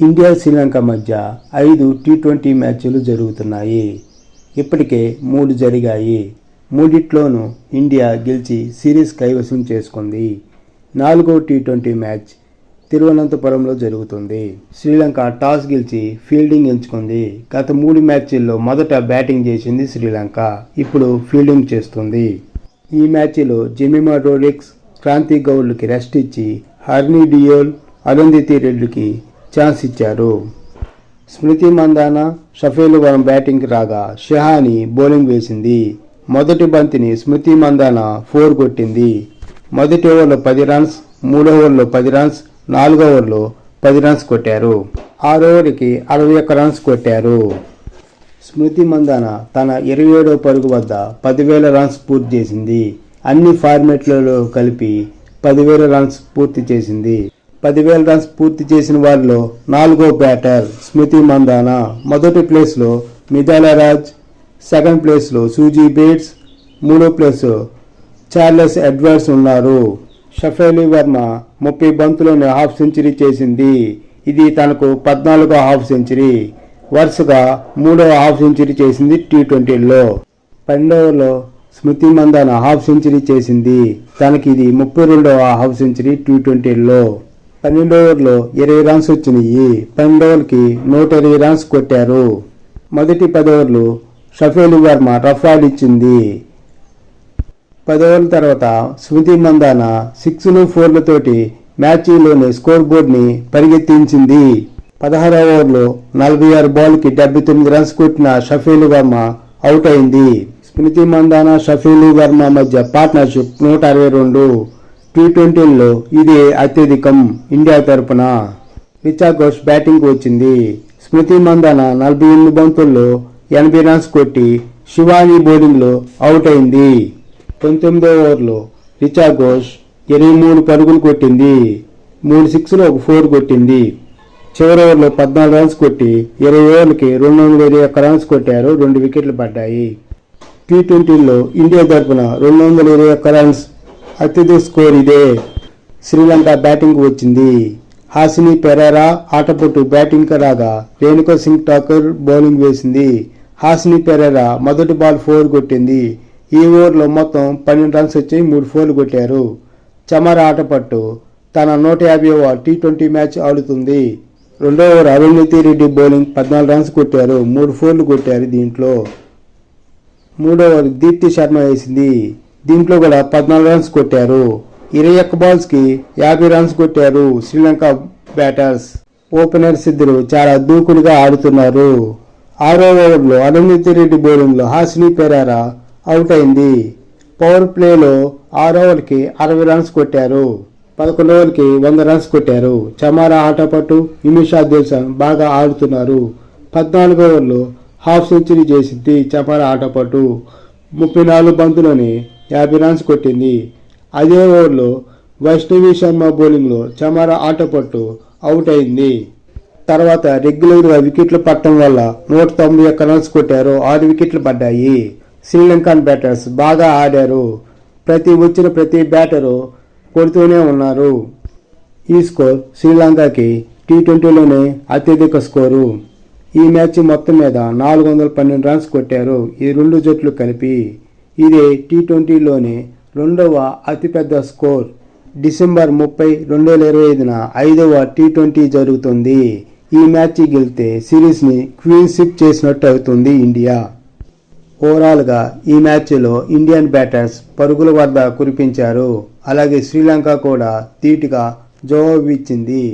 India Sri Lanka మధ్య ఐదు T twenty మ్యాచ్లు జరుగుతున్నాయి. ఇప్పటికే మూడు జరిగాయి. మూడిట్లోనూ ఇండియా గెలిచి సిరీస్ కైవసం చేసుకుంది. నాలుగో టీ ట్వంటీ మ్యాచ్ తిరువనంతపురంలో జరుగుతుంది. శ్రీలంక టాస్ గెలిచి ఫీల్డింగ్ ఎంచుకుంది. గత మూడు మ్యాచ్ల్లో మొదట బ్యాటింగ్ చేసింది శ్రీలంక. ఇప్పుడు ఫీల్డింగ్ చేస్తుంది. ఈ మ్యాచ్లో జెమిమా రోడిక్స్ క్రాంతి గౌడ్లకి రెస్ట్ ఇచ్చి హర్నీ డియోల్ అరుంధతి రెడ్డికి ఛాన్స్ ఇచ్చారు స్మృతి మందాన షఫేలు వరం బ్యాటింగ్కి రాగా షహాని బౌలింగ్ వేసింది. మొదటి బంతిని స్మృతి మందాన ఫోర్ కొట్టింది. మొదటి ఓవర్లో పది రన్స్ మూడో ఓవర్లో పది రన్స్ నాలుగో ఓవర్లో పది రన్స్ కొట్టారు. ఆరు ఓవర్కి అరవై ఒక్క రన్స్ కొట్టారు. స్మృతి మందాన తన ఇరవై ఏడో పరుగు వద్ద పదివేల రన్స్ పూర్తి చేసింది. అన్ని ఫార్మెట్లలో కలిపి పదివేల రన్స్ పూర్తి చేసింది. పదివేల రన్స్ పూర్తి చేసిన వారిలో నాలుగో బ్యాటర్ స్మృతి మందానా. మొదటి ప్లేస్లో మిథాలరాజ్ సెకండ్ ప్లేస్లో సూజీ బేట్స్ మూడో ప్లేస్ చార్లెస్ ఎడ్వర్డ్స్ ఉన్నారు. షఫేలి వర్మ ముప్పై బంతులోనే హాఫ్ సెంచరీ చేసింది. ఇది తనకు పద్నాలుగో హాఫ్ సెంచరీ. వరుసగా మూడవ హాఫ్ సెంచరీ చేసింది టీ ట్వంటీలో. పన్నెండవలో స్మృతి మందాన హాఫ్ సెంచరీ చేసింది. తనకి ఇది ముప్పై రెండవ హాఫ్ సెంచరీ టీ ట్వంటీలో. పన్నెండు ఓవర్లో ఇరవై రన్స్ వచ్చినాయి. పన్నెండు ఓవర్కి నూట ఇరవై రన్స్ కొట్టారు. మొదటి పది ఓవర్లు షఫేలి వర్మ రఫ్ ఆడిచ్చింది పది ఓవర్ల తర్వాత స్మృతి మందాన సిక్స్లు ఫోర్లతోటి మ్యాచ్లోని స్కోర్ బోర్డ్ని పరిగెత్తించింది. పదహారో ఓవర్లో నలభై ఆరు బాల్కి డెబ్బై తొమ్మిది రన్స్ కొట్టిన షఫీలు వర్మ అవుట్ అయింది. స్మృతి మందాన షఫీలు వర్మ మధ్య పార్ట్నర్షిప్ నూట అరవై రెండు. టీ ట్వంటీల్లో ఇది అత్యధికం ఇండియా తరపున రిచా ఘోష్ బ్యాటింగ్ వచ్చింది స్మృతి మందాన నలభై ఎనిమిది బంతుల్లో ఎనభై రన్స్ కొట్టి శివాని బౌలింగ్లో అవుట్ అయింది. పంతొమ్మిదో ఓవర్లో రిచా ఘోష్ ఇరవై మూడు పరుగులు కొట్టింది. మూడు సిక్స్లో ఒక ఫోర్ కొట్టింది. చివరి ఓవర్లో పద్నాలుగు రన్స్ కొట్టి ఇరవై ఓవర్లకి రెండు వందల ఇరవై ఒక్క రన్స్ కొట్టారు. రెండు వికెట్లు పడ్డాయి. టీ ట్వంటీలో ఇండియా తరపున రెండు వందల ఇరవై ఒక్క రన్స్ అతిథి స్కోర్ ఇదే. శ్రీలంక బ్యాటింగ్ వచ్చింది. హాసిని పెరారా ఆటపట్టు బ్యాటింగ్ రాగా రేణుకా సింగ్ ఠాకూర్ బౌలింగ్ వేసింది. హాసిని పెరారా మొదటి బాల్ ఫోర్ కొట్టింది. ఈ ఓవర్లో మొత్తం పన్నెండు రన్స్ వచ్చి మూడు ఫోర్లు కొట్టారు. చమర ఆటపట్టు తన నూట యాభైవ టీ ట్వంటీ మ్యాచ్ ఆడుతుంది. రెండో ఓవర్ అరుణితి రెడ్డి బౌలింగ్ పద్నాలుగు రన్స్ కొట్టారు మూడు ఫోర్లు కొట్టారు దీంట్లో. మూడో ఓవర్ దీప్తి శర్మ వేసింది. దీంట్లో కూడా పద్నాలుగు రన్స్ కొట్టారు. ఇరవై ఒక్క బాల్స్కి యాభై రన్స్ కొట్టారు శ్రీలంక బ్యాటర్స్ ఓపెనర్స్ ఇద్దరు చాలా దూకుడుగా ఆడుతున్నారు. ఆరో ఓవర్లో అరుణితి రెడ్డి బౌలింగ్లో హాసిని పెరారా అవుట్ అయింది. పవర్ ప్లేలో ఆరు ఓవర్కి అరవై రన్స్ కొట్టారు. పదకొండు ఓవర్కి వంద రన్స్ కొట్టారు. చమారా ఆటపట్టు ఇమిషా దేశం బాగా ఆడుతున్నారు. పద్నాలుగు ఓవర్లో హాఫ్ సెంచరీ చేసింది చమారా ఆటపట్టు ముప్పై నాలుగు బంతులని యాభై రన్స్ కొట్టింది. అదే ఓవర్లో వైష్ణవి శర్మ బౌలింగ్లో చమారా ఆటపట్టు అవుట్ అయింది. తర్వాత రెగ్యులర్గా వికెట్లు పట్టడం వల్ల నూట తొంభై ఒక్క రన్స్ కొట్టారు. ఆరు వికెట్లు పడ్డాయి. శ్రీలంకన్ బ్యాటర్స్ బాగా ఆడారు. ప్రతి వచ్చిన ప్రతి బ్యాటరు కొడుతూనే ఉన్నారు. ఈ స్కోర్ శ్రీలంకకి టీ ట్వంటీలోనే అత్యధిక స్కోరు. ఈ మ్యాచ్ మొత్తం మీద నాలుగు వందల పన్నెండు రన్స్ కొట్టారు. ఈ రెండు జట్లు కలిపి ఇదే టీ ట్వంటీలోనే రెండవ అతిపెద్ద స్కోర్. డిసెంబర్ ముప్పై రెండు వేల ఇరవై ఐదున ఐదవ టీ ట్వంటీ జరుగుతుంది. ఈ మ్యాచ్ గెలితే సిరీస్ని క్వీన్షిప్ చేసినట్టు అవుతుంది ఇండియా. ఓవరాల్గా ఈ మ్యాచ్లో ఇండియన్ బ్యాటర్స్ పరుగుల వద్ద కురిపించారు. అలాగే శ్రీలంక కూడా ధీటుగా జవాబు ఇచ్చింది.